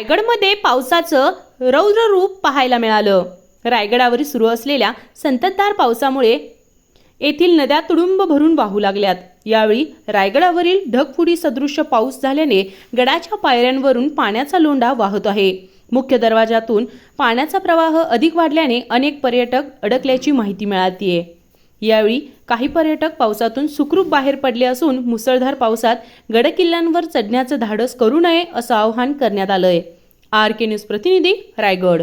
रायगडमध्ये पावसाचं रौद्र रूप पाहायला मिळालं. रायगडावर सुरू असलेल्या संततधार पावसामुळे येथील नद्या तुडुंब भरून वाहू लागल्यात. यावेळी रायगडावरील ढगफुडी सदृश्य पाऊस झाल्याने गडाच्या पायऱ्यांवरून पाण्याचा लोंढा वाहत आहे. मुख्य दरवाजातून पाण्याचा प्रवाह अधिक वाढल्याने अनेक पर्यटक अडकल्याची माहिती मिळालीये. यावेळी काही पर्यटक पावसातून सुखरूप बाहेर पडले असून मुसळधार पावसात गडकिल्ल्यांवर चढण्याचं धाडस करू नये असं आवाहन करण्यात आलंय. आर के न्यूज प्रतिनिधी Raigad.